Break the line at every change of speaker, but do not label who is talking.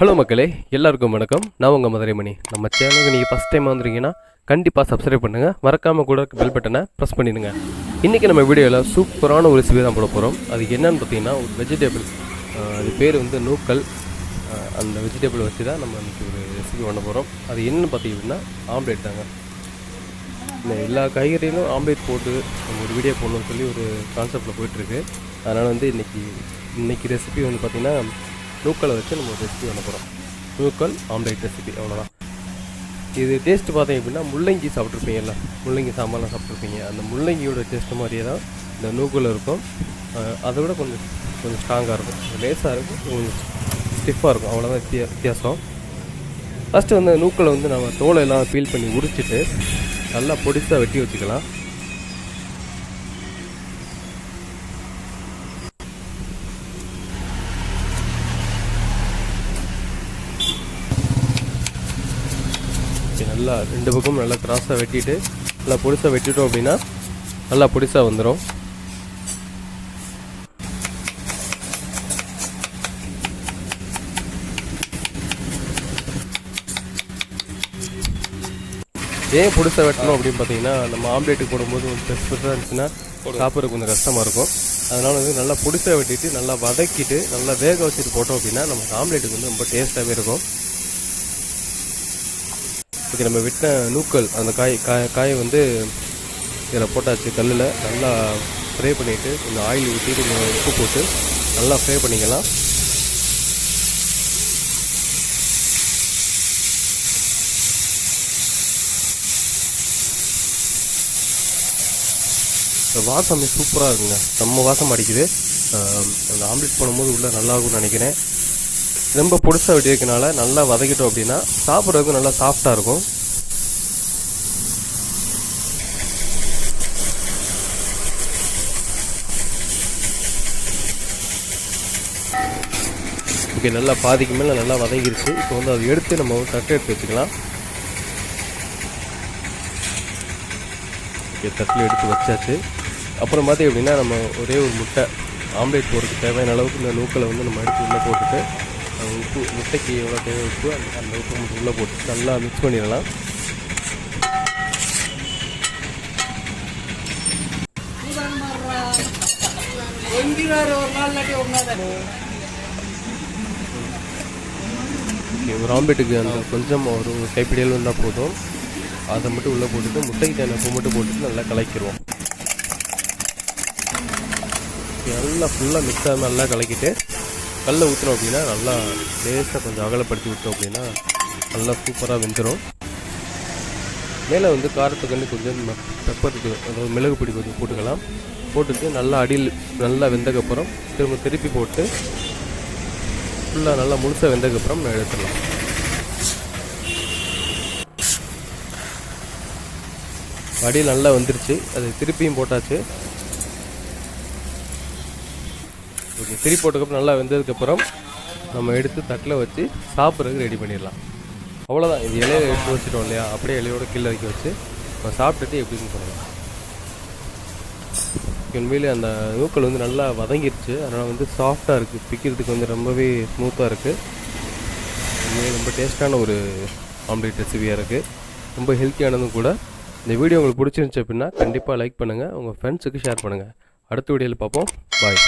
Hello மக்களே. எல்லாருக்கும் வணக்கம். நான் உங்கள் மதுரைமணி. நம்ம சேனலுக்கு நீங்கள் ஃபஸ்ட் டைம் வந்துருக்கீங்கன்னா கண்டிப்பாக சப்ஸ்கிரைப் பண்ணுங்கள் மறக்காமல் கூட பெல் பட்டனை ப்ரெஸ் பண்ணிடுங்க. இன்றைக்கி நம்ம வீடியோவில் சூப்பரான ஒரு ரெசிபி தான் போட போகிறோம் அது என்னன்னு பார்த்தீங்கன்னா ஒரு வெஜிடேபிள் அது பேர் வந்து நூக்கல். அந்த வெஜிடேபிள் வச்சு தான் நம்ம இன்றைக்கி ஒரு ரெசிபி பண்ண போகிறோம் அது என்னென்னு பார்த்தீங்கன்னா ஆம்லேட் தாங்க. இந்த எல்லா காய்கறியிலும் ஆம்லேட் போட்டு நம்ம ஒரு வீடியோ போடணும்னு சொல்லி ஒரு கான்செப்டில் போயிட்டுருக்கு அதனால் வந்து இன்றைக்கி இன்றைக்கி ரெசிபி வந்து பார்த்திங்கன்னா நூக்களை வச்சு நம்ம ரெசிபி பண்ண போகிறோம் நூக்கல் ஆம்லேட் ரெசிபி அவ்வளோதான் இது டேஸ்ட் பார்த்தீங்க அப்படின்னா முள்ளங்கி சாப்பிட்ருப்பீங்கல்ல முள்ளங்கி சாம்பார்லாம் சாப்பிட்ருப்பீங்க அந்த முள்ளங்கியோட டேஸ்ட் மாதிரியே தான் இந்த நூக்கல் இருக்கும். அதை விட கொஞ்சம் கொஞ்சம் ஸ்ட்ராங்காக இருக்கும். லேஸாக இருக்கும் கொஞ்சம் ஸ்டிஃபாக இருக்கும். அவ்வளோதான் வித்தியா வித்தியாசம். ஃபஸ்ட்டு வந்து நூக்களை வந்து நம்ம தோலை எல்லாம் பீல் பண்ணி உரிச்சிட்டு நல்லா பொடிசாக வெட்டி வச்சுக்கலாம். நல்லா ரெண்டு பக்கமும் நல்லா கிராஸாக வெட்டிட்டு நல்லா பொடிசாக வெட்டிட்டோம் அப்படின்னா நல்லா பொடிசாக வந்துடும் ஏன் பொடிசாக வெட்டணும் அப்படின்னு பார்த்தீங்கன்னா நம்ம ஆம்லேட்டுக்கு போடும்போது கொஞ்சம் பெருசு பெருசாக இருந்துச்சுன்னா சாப்பிட்றதுக்கு கொஞ்சம் கஷ்டமாக இருக்கும். அதனால வந்து நல்லா பொடிசாக வெட்டிட்டு நல்லா வதக்கிட்டு நல்லா வேக வச்சுட்டு போட்டோம் அப்படின்னா நமக்கு ஆம்லேட்டுக்கு வந்து ரொம்ப டேஸ்ட்டாகவே இருக்கும். ஓகே நம்ம விட்ட நூக்கல் அந்த காய் காய் காயை வந்து இதில் போட்டாச்சு கல்லில். நல்லா ஃப்ரை பண்ணிவிட்டு கொஞ்சம் ஆயில் ஊற்றி கொஞ்சம் உப்பு போட்டு நல்லா ஃப்ரை பண்ணிக்கலாம். வாசம் சூப்பராக இருக்குங்க. செம்ம வாசம் அடிக்குது. அந்த ஆம்லேட் பண்ணும்போது உள்ளே நல்லா இருக்கும்னு நினைக்கிறேன். ரொம்ப பொடிசாக வெட்டியிருக்கனால நல்லா வதக்கிட்டோம் அப்படின்னா சாப்பிட்றதுக்கு நல்லா சாஃப்டாக இருக்கும். ஓகே நல்லா பாதிக்கு மேலே நல்லா வதங்கிருச்சு. இப்போ வந்து அதை எடுத்து நம்ம ஒரு தட்டை எடுத்து வச்சுக்கலாம். ஓகே தட்டில் எடுத்து வச்சாச்சு. அப்புறம் பார்த்தீங்க அப்படின்னா நம்ம ஒரே ஒரு முட்டை ஆம்லேட் போடுறதுக்கு தேவையான அளவுக்கு இந்த நூக்களை வந்து நம்ம எடுத்து உள்ளே போட்டுட்டு உப்பு முட்டைக்கு எவ்வளோ தேவை உப்பு அந்த உப்பு மட்டும் உள்ளே போட்டு நல்லா மிக்ஸ் பண்ணிடலாம்.
ஒரு
ஆம்பேட்டுக்கு அந்த கொஞ்சம் ஒரு கைப்பிடியல் இருந்தால் போதும். அதை மட்டும் உள்ளே போட்டுட்டு முட்டைக்கு தேவை உப்பு மட்டும் போட்டுட்டு நல்லா கலக்கிடுவோம். நல்லா ஃபுல்லாக மிக்ஸ் ஆகாமல் நல்லா கலக்கிட்டு கல்லை ஊற்றினோம் அப்படின்னா நல்லா லேசாக கொஞ்சம் அகலப்படுத்தி விட்டோம் அப்படின்னா நல்லா சூப்பராக வெந்துடும் மேலே வந்து காரத்துக்கு கொஞ்சம் பெப்பருக்கு அதாவது மிளகு பொடி கொஞ்சம் போட்டுக்கலாம். போட்டுட்டு நல்லா அடியில் நல்லா வெந்ததுக்கப்புறம் திரும்ப திருப்பி போட்டு ஃபுல்லாக நல்லா முழுசாக வெந்ததுக்கப்புறம் எடுத்துடலாம். அடியில் நல்லா வந்துருச்சு. அது திருப்பியும் போட்டாச்சு. ஓகே திரி போட்டதுக்கப்புறம் நல்லா வெந்ததுக்கப்புறம் நம்ம எடுத்து தட்டில் வச்சு சாப்பிட்றதுக்கு ரெடி பண்ணிடலாம். அவ்வளோதான் இது இலையில எடுத்து வச்சுட்டோம் இல்லையா? அப்படியே இலையோட கீழே வைக்க வச்சு நம்ம சாப்பிட்டுட்டு எப்படின்னு சொல்லலாம் உண்மையிலே அந்த நூக்கள் வந்து நல்லா வதங்கிருச்சு. அதனால் வந்து சாஃப்டாக இருக்குது பிக்கிறதுக்கு வந்து ரொம்பவே ஸ்மூத்தாக இருக்குது உண்மையிலே ரொம்ப டேஸ்ட்டான ஒரு ஆம்லேட் ரெசிபியாக இருக்குது ரொம்ப ஹெல்த்தியானதும் கூட. இந்த வீடியோ உங்களுக்கு பிடிச்சிருந்துச்சு அப்படின்னா கண்டிப்பாக லைக் பண்ணுங்கள் உங்கள் ஃப்ரெண்ட்ஸுக்கு ஷேர் பண்ணுங்கள் அடுத்த வீடியோவில் பார்ப்போம். பாய்